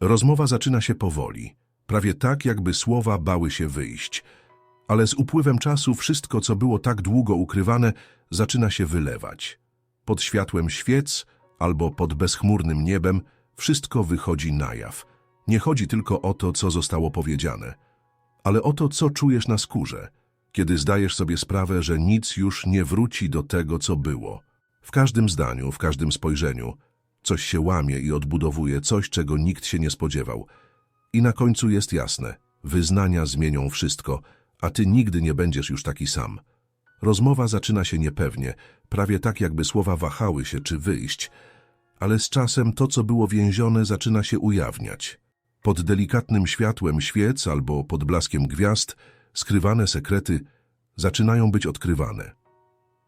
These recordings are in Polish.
Rozmowa zaczyna się powoli, prawie tak, jakby słowa bały się wyjść. Ale z upływem czasu wszystko, co było tak długo ukrywane, zaczyna się wylewać. Pod światłem świec albo pod bezchmurnym niebem wszystko wychodzi na jaw. Nie chodzi tylko o to, co zostało powiedziane, ale o to, co czujesz na skórze, kiedy zdajesz sobie sprawę, że nic już nie wróci do tego, co było. W każdym zdaniu, w każdym spojrzeniu, coś się łamie i odbudowuje, coś, czego nikt się nie spodziewał. I na końcu jest jasne, wyznania zmienią wszystko, a ty nigdy nie będziesz już taki sam. Rozmowa zaczyna się niepewnie, prawie tak jakby słowa wahały się, czy wyjść, ale z czasem to, co było więzione, zaczyna się ujawniać. Pod delikatnym światłem świec albo pod blaskiem gwiazd skrywane sekrety zaczynają być odkrywane.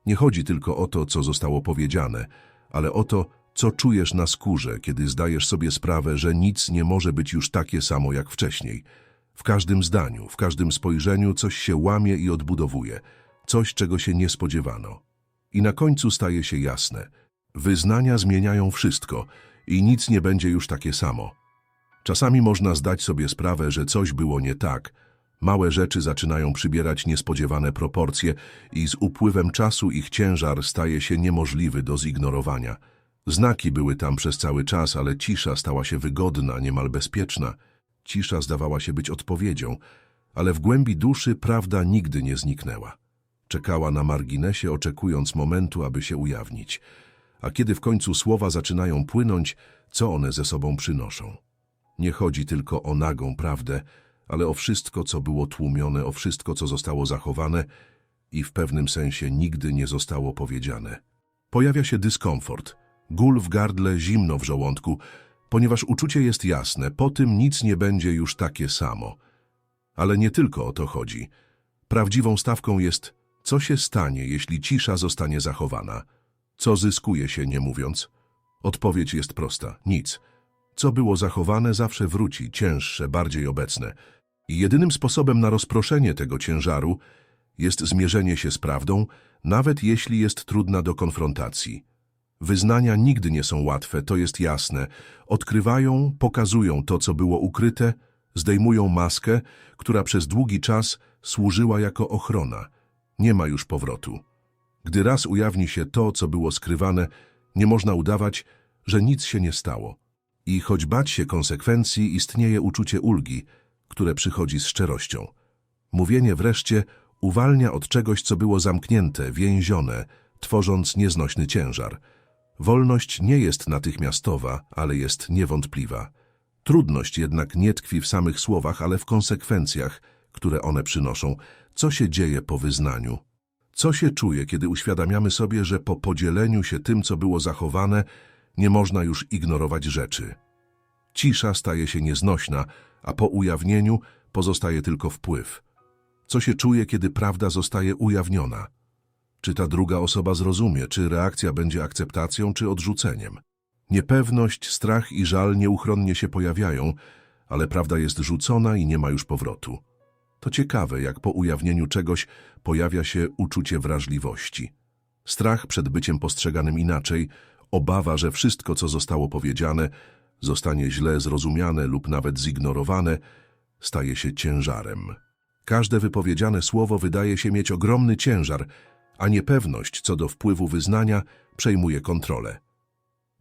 Nie chodzi tylko o to, co zostało powiedziane, ale o to, co czujesz na skórze, kiedy zdajesz sobie sprawę, że nic nie może być już takie samo jak wcześniej. W każdym zdaniu, w każdym spojrzeniu coś się łamie i odbudowuje, coś, czego się nie spodziewano. I na końcu staje się jasne. Wyznania zmieniają wszystko i nic nie będzie już takie samo. Czasami można zdać sobie sprawę, że coś było nie tak. Małe rzeczy zaczynają przybierać niespodziewane proporcje i z upływem czasu ich ciężar staje się niemożliwy do zignorowania. Znaki były tam przez cały czas, ale cisza stała się wygodna, niemal bezpieczna. Cisza zdawała się być odpowiedzią, ale w głębi duszy prawda nigdy nie zniknęła. Czekała na marginesie, oczekując momentu, aby się ujawnić. A kiedy w końcu słowa zaczynają płynąć, co one ze sobą przynoszą? Nie chodzi tylko o nagą prawdę, ale o wszystko, co było tłumione, o wszystko, co zostało zachowane i w pewnym sensie nigdy nie zostało powiedziane. Pojawia się dyskomfort, gól w gardle, zimno w żołądku, ponieważ uczucie jest jasne, po tym nic nie będzie już takie samo. Ale nie tylko o to chodzi. Prawdziwą stawką jest, co się stanie, jeśli cisza zostanie zachowana. Co zyskuje się, nie mówiąc? Odpowiedź jest prosta. Nic. Co było zachowane, zawsze wróci, cięższe, bardziej obecne. I jedynym sposobem na rozproszenie tego ciężaru jest zmierzenie się z prawdą, nawet jeśli jest trudna do konfrontacji. Wyznania nigdy nie są łatwe, to jest jasne. Odkrywają, pokazują to, co było ukryte, zdejmują maskę, która przez długi czas służyła jako ochrona. Nie ma już powrotu. Gdy raz ujawni się to, co było skrywane, nie można udawać, że nic się nie stało. I choć bać się konsekwencji, istnieje uczucie ulgi, które przychodzi z szczerością. Mówienie wreszcie uwalnia od czegoś, co było zamknięte, więzione, tworząc nieznośny ciężar. Wolność nie jest natychmiastowa, ale jest niewątpliwa. Trudność jednak nie tkwi w samych słowach, ale w konsekwencjach, które one przynoszą. Co się dzieje po wyznaniu? Co się czuje, kiedy uświadamiamy sobie, że po podzieleniu się tym, co było zachowane, nie można już ignorować rzeczy? Cisza staje się nieznośna, a po ujawnieniu pozostaje tylko wpływ. Co się czuje, kiedy prawda zostaje ujawniona? Czy ta druga osoba zrozumie, czy reakcja będzie akceptacją, czy odrzuceniem? Niepewność, strach i żal nieuchronnie się pojawiają, ale prawda jest rzucona i nie ma już powrotu. To ciekawe, jak po ujawnieniu czegoś pojawia się uczucie wrażliwości. Strach przed byciem postrzeganym inaczej, obawa, że wszystko, co zostało powiedziane, zostanie źle zrozumiane lub nawet zignorowane, staje się ciężarem. Każde wypowiedziane słowo wydaje się mieć ogromny ciężar, a niepewność co do wpływu wyznania przejmuje kontrolę.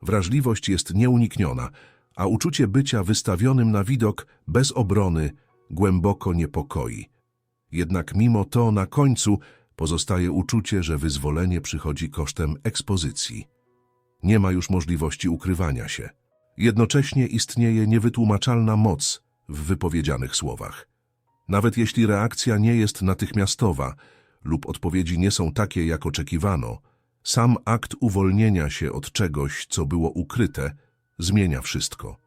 Wrażliwość jest nieunikniona, a uczucie bycia wystawionym na widok bez obrony głęboko niepokoi. Jednak mimo to na końcu pozostaje uczucie, że wyzwolenie przychodzi kosztem ekspozycji. Nie ma już możliwości ukrywania się. Jednocześnie istnieje niewytłumaczalna moc w wypowiedzianych słowach. Nawet jeśli reakcja nie jest natychmiastowa lub odpowiedzi nie są takie, jak oczekiwano, sam akt uwolnienia się od czegoś, co było ukryte, zmienia wszystko.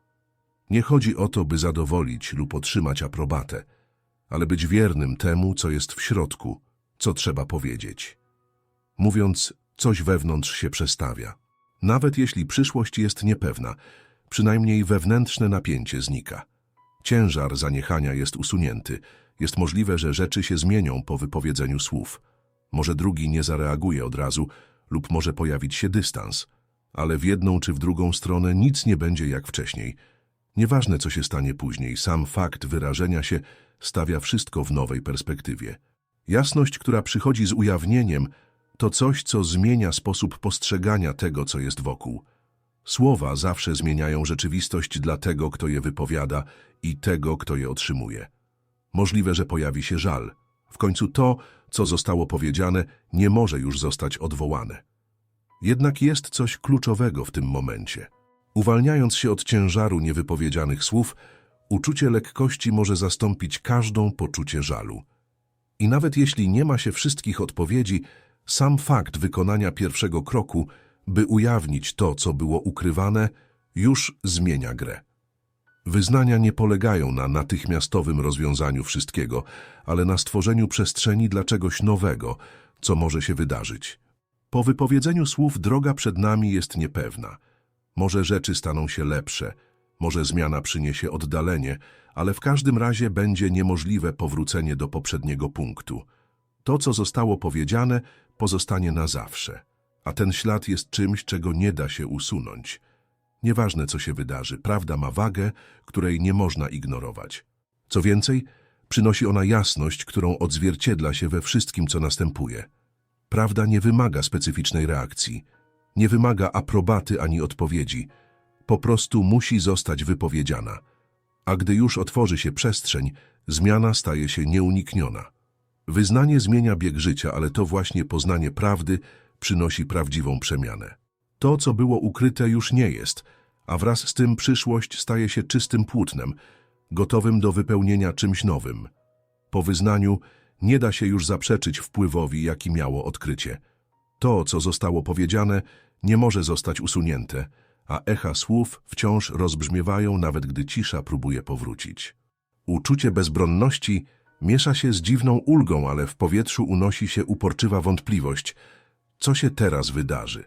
Nie chodzi o to, by zadowolić lub otrzymać aprobatę, ale być wiernym temu, co jest w środku, co trzeba powiedzieć. Mówiąc, coś wewnątrz się przestawia. Nawet jeśli przyszłość jest niepewna, przynajmniej wewnętrzne napięcie znika. Ciężar zaniechania jest usunięty. Jest możliwe, że rzeczy się zmienią po wypowiedzeniu słów. Może drugi nie zareaguje od razu, lub może pojawić się dystans. Ale w jedną czy w drugą stronę nic nie będzie jak wcześniej. Nieważne, co się stanie później, sam fakt wyrażenia się stawia wszystko w nowej perspektywie. Jasność, która przychodzi z ujawnieniem, to coś, co zmienia sposób postrzegania tego, co jest wokół. Słowa zawsze zmieniają rzeczywistość dla tego, kto je wypowiada i tego, kto je otrzymuje. Możliwe, że pojawi się żal. W końcu to, co zostało powiedziane, nie może już zostać odwołane. Jednak jest coś kluczowego w tym momencie. Uwalniając się od ciężaru niewypowiedzianych słów, uczucie lekkości może zastąpić każdą poczucie żalu. I nawet jeśli nie ma się wszystkich odpowiedzi, sam fakt wykonania pierwszego kroku, by ujawnić to, co było ukrywane, już zmienia grę. Wyznania nie polegają na natychmiastowym rozwiązaniu wszystkiego, ale na stworzeniu przestrzeni dla czegoś nowego, co może się wydarzyć. Po wypowiedzeniu słów droga przed nami jest niepewna. Może rzeczy staną się lepsze, może zmiana przyniesie oddalenie, ale w każdym razie będzie niemożliwe powrócenie do poprzedniego punktu. To, co zostało powiedziane, pozostanie na zawsze, a ten ślad jest czymś, czego nie da się usunąć. Nieważne, co się wydarzy, prawda ma wagę, której nie można ignorować. Co więcej, przynosi ona jasność, którą odzwierciedla się we wszystkim, co następuje. Prawda nie wymaga specyficznej reakcji, nie wymaga aprobaty ani odpowiedzi, po prostu musi zostać wypowiedziana. A gdy już otworzy się przestrzeń, zmiana staje się nieunikniona. Wyznanie zmienia bieg życia, ale to właśnie poznanie prawdy przynosi prawdziwą przemianę. To, co było ukryte, już nie jest, a wraz z tym przyszłość staje się czystym płótnem, gotowym do wypełnienia czymś nowym. Po wyznaniu nie da się już zaprzeczyć wpływowi, jaki miało odkrycie. To, co zostało powiedziane, nie może zostać usunięte, a echa słów wciąż rozbrzmiewają, nawet gdy cisza próbuje powrócić. Uczucie bezbronności miesza się z dziwną ulgą, ale w powietrzu unosi się uporczywa wątpliwość. Co się teraz wydarzy?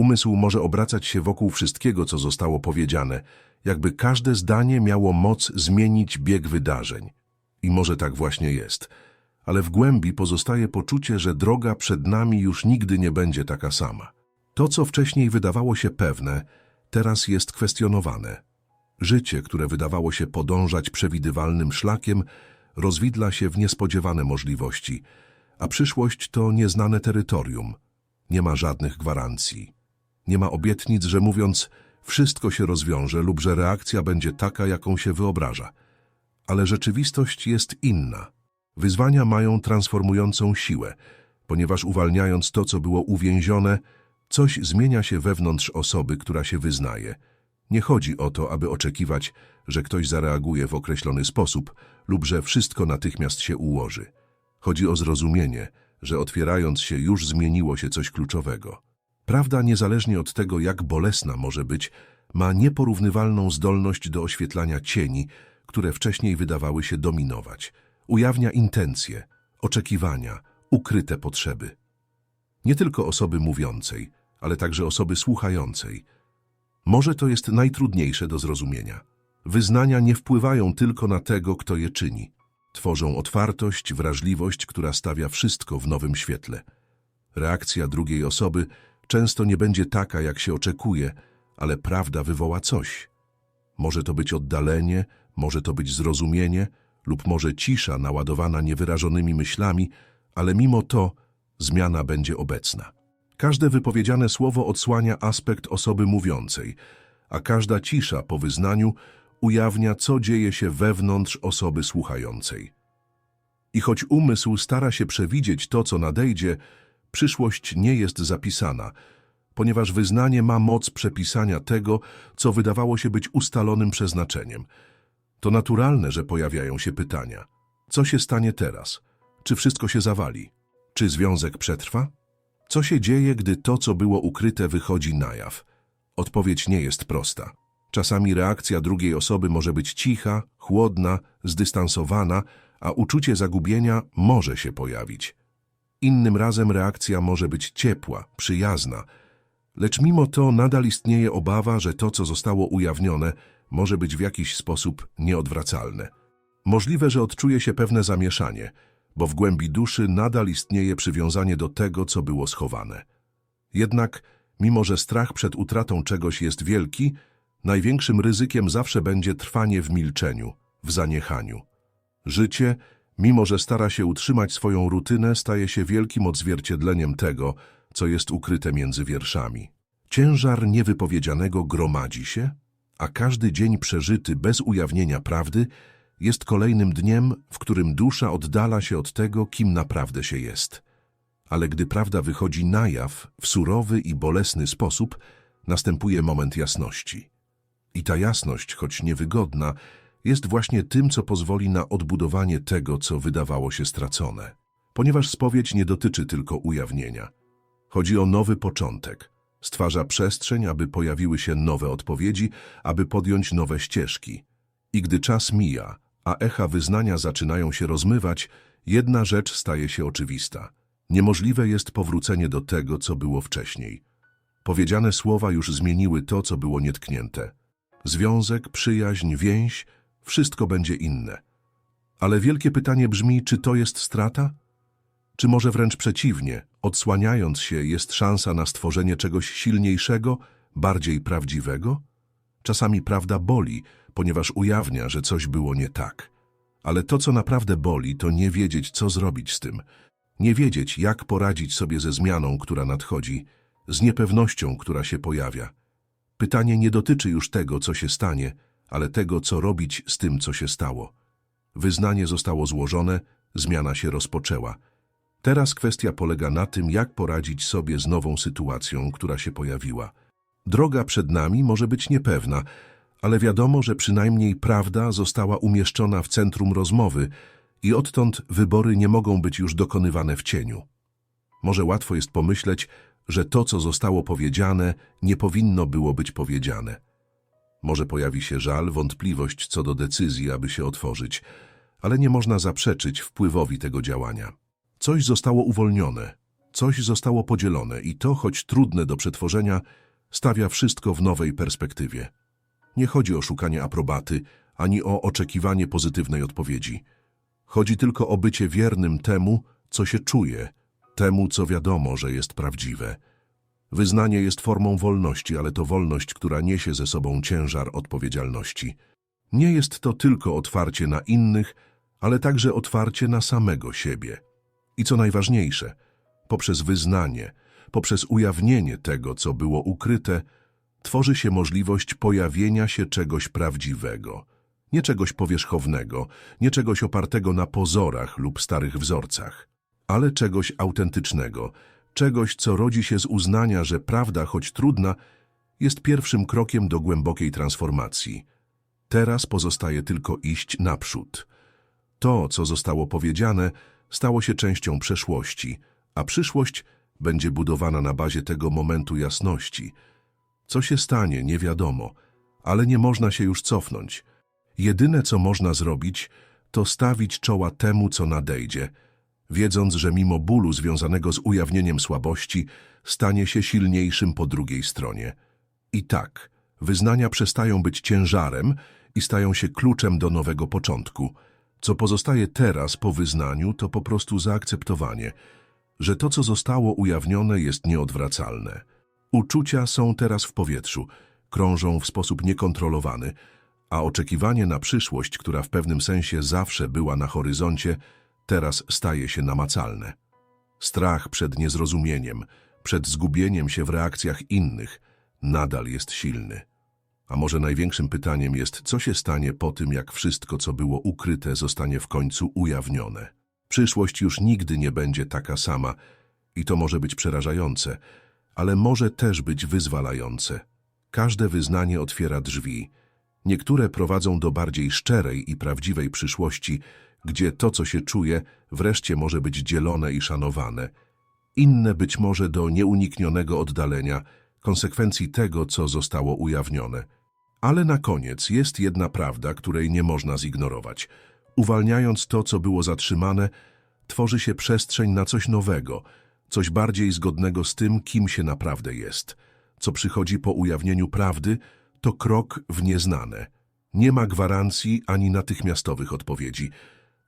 Umysł może obracać się wokół wszystkiego, co zostało powiedziane, jakby każde zdanie miało moc zmienić bieg wydarzeń. I może tak właśnie jest. Ale w głębi pozostaje poczucie, że droga przed nami już nigdy nie będzie taka sama. To, co wcześniej wydawało się pewne, teraz jest kwestionowane. Życie, które wydawało się podążać przewidywalnym szlakiem, rozwidla się w niespodziewane możliwości, a przyszłość to nieznane terytorium. Nie ma żadnych gwarancji. Nie ma obietnic, że mówiąc wszystko się rozwiąże lub że reakcja będzie taka, jaką się wyobraża. Ale rzeczywistość jest inna. Wyzwania mają transformującą siłę, ponieważ uwalniając to, co było uwięzione, coś zmienia się wewnątrz osoby, która się wyznaje. Nie chodzi o to, aby oczekiwać, że ktoś zareaguje w określony sposób lub że wszystko natychmiast się ułoży. Chodzi o zrozumienie, że otwierając się już zmieniło się coś kluczowego. Prawda, niezależnie od tego, jak bolesna może być, ma nieporównywalną zdolność do oświetlania cieni, które wcześniej wydawały się dominować. Ujawnia intencje, oczekiwania, ukryte potrzeby. Nie tylko osoby mówiącej, ale także osoby słuchającej. Może to jest najtrudniejsze do zrozumienia. Wyznania nie wpływają tylko na tego, kto je czyni. Tworzą otwartość, wrażliwość, która stawia wszystko w nowym świetle. Reakcja drugiej osoby często nie będzie taka, jak się oczekuje, ale prawda wywoła coś. Może to być oddalenie, może to być zrozumienie, lub może cisza naładowana niewyrażonymi myślami, ale mimo to zmiana będzie obecna. Każde wypowiedziane słowo odsłania aspekt osoby mówiącej, a każda cisza po wyznaniu ujawnia, co dzieje się wewnątrz osoby słuchającej. I choć umysł stara się przewidzieć to, co nadejdzie, przyszłość nie jest zapisana, ponieważ wyznanie ma moc przepisania tego, co wydawało się być ustalonym przeznaczeniem. To naturalne, że pojawiają się pytania. Co się stanie teraz? Czy wszystko się zawali? Czy związek przetrwa? Co się dzieje, gdy to, co było ukryte, wychodzi na jaw? Odpowiedź nie jest prosta. Czasami reakcja drugiej osoby może być cicha, chłodna, zdystansowana, a uczucie zagubienia może się pojawić. Innym razem reakcja może być ciepła, przyjazna, lecz mimo to nadal istnieje obawa, że to, co zostało ujawnione, może być w jakiś sposób nieodwracalne. Możliwe, że odczuje się pewne zamieszanie, bo w głębi duszy nadal istnieje przywiązanie do tego, co było schowane. Jednak, mimo że strach przed utratą czegoś jest wielki, Największym ryzykiem zawsze będzie trwanie w milczeniu, w zaniechaniu. Życie, mimo że stara się utrzymać swoją rutynę, staje się wielkim odzwierciedleniem tego, co jest ukryte między wierszami. Ciężar niewypowiedzianego gromadzi się, a każdy dzień przeżyty bez ujawnienia prawdy jest kolejnym dniem, w którym dusza oddala się od tego, kim naprawdę się jest. Ale gdy prawda wychodzi na jaw w surowy i bolesny sposób, następuje moment jasności. I ta jasność, choć niewygodna, jest właśnie tym, co pozwoli na odbudowanie tego, co wydawało się stracone. Ponieważ spowiedź nie dotyczy tylko ujawnienia. Chodzi o nowy początek. Stwarza przestrzeń, aby pojawiły się nowe odpowiedzi, aby podjąć nowe ścieżki. I gdy czas mija, a echa wyznania zaczynają się rozmywać, jedna rzecz staje się oczywista. Niemożliwe jest powrócenie do tego, co było wcześniej. Powiedziane słowa już zmieniły to, co było nietknięte. Związek, przyjaźń, więź, wszystko będzie inne. Ale wielkie pytanie brzmi, czy to jest strata? Czy może wręcz przeciwnie, odsłaniając się, jest szansa na stworzenie czegoś silniejszego, bardziej prawdziwego? Czasami prawda boli, ponieważ ujawnia, że coś było nie tak. Ale to, co naprawdę boli, to nie wiedzieć, co zrobić z tym. Nie wiedzieć, jak poradzić sobie ze zmianą, która nadchodzi, z niepewnością, która się pojawia. Pytanie nie dotyczy już tego, co się stanie, ale tego, co robić z tym, co się stało. Wyznanie zostało złożone, zmiana się rozpoczęła. Teraz kwestia polega na tym, jak poradzić sobie z nową sytuacją, która się pojawiła. Droga przed nami może być niepewna, ale wiadomo, że przynajmniej prawda została umieszczona w centrum rozmowy i odtąd wybory nie mogą być już dokonywane w cieniu. Może łatwo jest pomyśleć, że to, co zostało powiedziane, nie powinno było być powiedziane. Może pojawi się żal, wątpliwość co do decyzji, aby się otworzyć, ale nie można zaprzeczyć wpływowi tego działania. Coś zostało uwolnione, coś zostało podzielone i to, choć trudne do przetworzenia, stawia wszystko w nowej perspektywie. Nie chodzi o szukanie aprobaty, ani o oczekiwanie pozytywnej odpowiedzi. Chodzi tylko o bycie wiernym temu, co się czuje, temu, co wiadomo, że jest prawdziwe. Wyznanie jest formą wolności, ale to wolność, która niesie ze sobą ciężar odpowiedzialności. Nie jest to tylko otwarcie na innych, ale także otwarcie na samego siebie. I co najważniejsze, poprzez wyznanie, poprzez ujawnienie tego, co było ukryte, tworzy się możliwość pojawienia się czegoś prawdziwego. Nie czegoś powierzchownego, nie czegoś opartego na pozorach lub starych wzorcach, ale czegoś autentycznego, czegoś, co rodzi się z uznania, że prawda, choć trudna, jest pierwszym krokiem do głębokiej transformacji. Teraz pozostaje tylko iść naprzód. To, co zostało powiedziane, stało się częścią przeszłości, a przyszłość będzie budowana na bazie tego momentu jasności. Co się stanie, nie wiadomo, ale nie można się już cofnąć. Jedyne, co można zrobić, to stawić czoła temu, co nadejdzie, wiedząc, że mimo bólu związanego z ujawnieniem słabości, stanie się silniejszym po drugiej stronie. I tak, wyznania przestają być ciężarem i stają się kluczem do nowego początku. Co pozostaje teraz po wyznaniu, to po prostu zaakceptowanie, że to, co zostało ujawnione, jest nieodwracalne. Uczucia są teraz w powietrzu, krążą w sposób niekontrolowany, a oczekiwanie na przyszłość, która w pewnym sensie zawsze była na horyzoncie, teraz staje się namacalne. Strach przed niezrozumieniem, przed zgubieniem się w reakcjach innych nadal jest silny. A może największym pytaniem jest, co się stanie po tym, jak wszystko, co było ukryte, zostanie w końcu ujawnione. Przyszłość już nigdy nie będzie taka sama i to może być przerażające, ale może też być wyzwalające. Każde wyznanie otwiera drzwi. Niektóre prowadzą do bardziej szczerej i prawdziwej przyszłości, gdzie to, co się czuje, wreszcie może być dzielone i szanowane. Inne być może do nieuniknionego oddalenia, konsekwencji tego, co zostało ujawnione. Ale na koniec jest jedna prawda, której nie można zignorować. Uwalniając to, co było zatrzymane, tworzy się przestrzeń na coś nowego, coś bardziej zgodnego z tym, kim się naprawdę jest. Co przychodzi po ujawnieniu prawdy, to krok w nieznane. Nie ma gwarancji ani natychmiastowych odpowiedzi,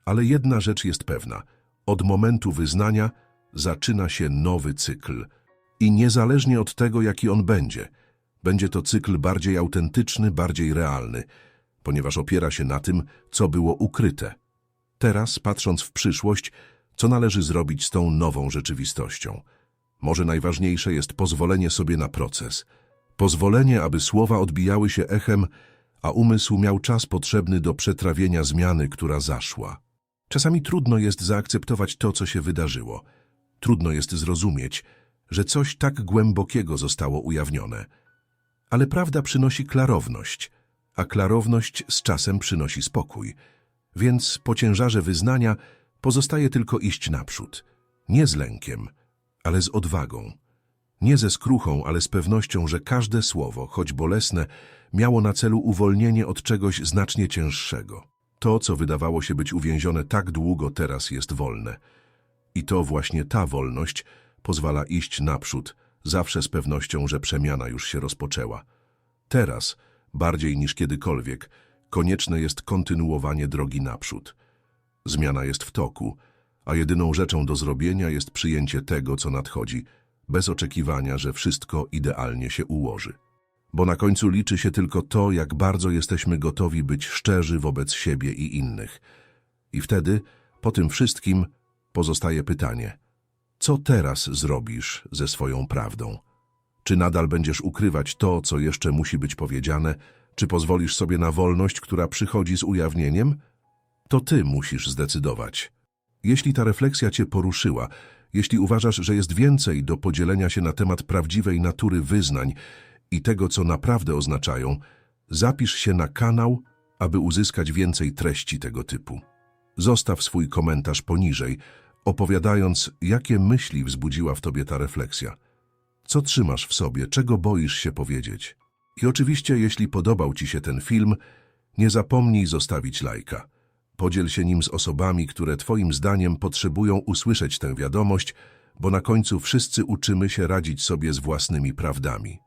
ale jedna rzecz jest pewna. Od momentu wyznania zaczyna się nowy cykl. I niezależnie od tego, jaki on będzie, Będzie to cykl bardziej autentyczny, bardziej realny, ponieważ opiera się na tym, co było ukryte. Teraz, patrząc w przyszłość, co należy zrobić z tą nową rzeczywistością? Może najważniejsze jest pozwolenie sobie na proces. Pozwolenie, aby słowa odbijały się echem, a umysł miał czas potrzebny do przetrawienia zmiany, która zaszła. Czasami trudno jest zaakceptować to, co się wydarzyło. Trudno jest zrozumieć, że coś tak głębokiego zostało ujawnione. Ale prawda przynosi klarowność, a klarowność z czasem przynosi spokój. Więc po ciężarze wyznania pozostaje tylko iść naprzód. Nie z lękiem, ale z odwagą. Nie ze skruchą, ale z pewnością, że każde słowo, choć bolesne, miało na celu uwolnienie od czegoś znacznie cięższego. To, co wydawało się być uwięzione tak długo, teraz jest wolne. I to właśnie ta wolność pozwala iść naprzód, zawsze z pewnością, że przemiana już się rozpoczęła. Teraz, bardziej niż kiedykolwiek, konieczne jest kontynuowanie drogi naprzód. Zmiana jest w toku, a jedyną rzeczą do zrobienia jest przyjęcie tego, co nadchodzi, bez oczekiwania, że wszystko idealnie się ułoży. Bo na końcu liczy się tylko to, jak bardzo jesteśmy gotowi być szczerzy wobec siebie i innych. I wtedy, po tym wszystkim, pozostaje pytanie: co teraz zrobisz ze swoją prawdą? Czy nadal będziesz ukrywać to, co jeszcze musi być powiedziane, czy pozwolisz sobie na wolność, która przychodzi z ujawnieniem? To ty musisz zdecydować. Jeśli ta refleksja cię poruszyła, jeśli uważasz, że jest więcej do podzielenia się na temat prawdziwej natury wyznań i tego, co naprawdę oznaczają, zapisz się na kanał, aby uzyskać więcej treści tego typu. Zostaw swój komentarz poniżej, opowiadając, jakie myśli wzbudziła w tobie ta refleksja. Co trzymasz w sobie, czego boisz się powiedzieć? I oczywiście, jeśli podobał ci się ten film, nie zapomnij zostawić lajka. Podziel się nim z osobami, które Twoim zdaniem potrzebują usłyszeć tę wiadomość, bo na końcu wszyscy uczymy się radzić sobie z własnymi prawdami.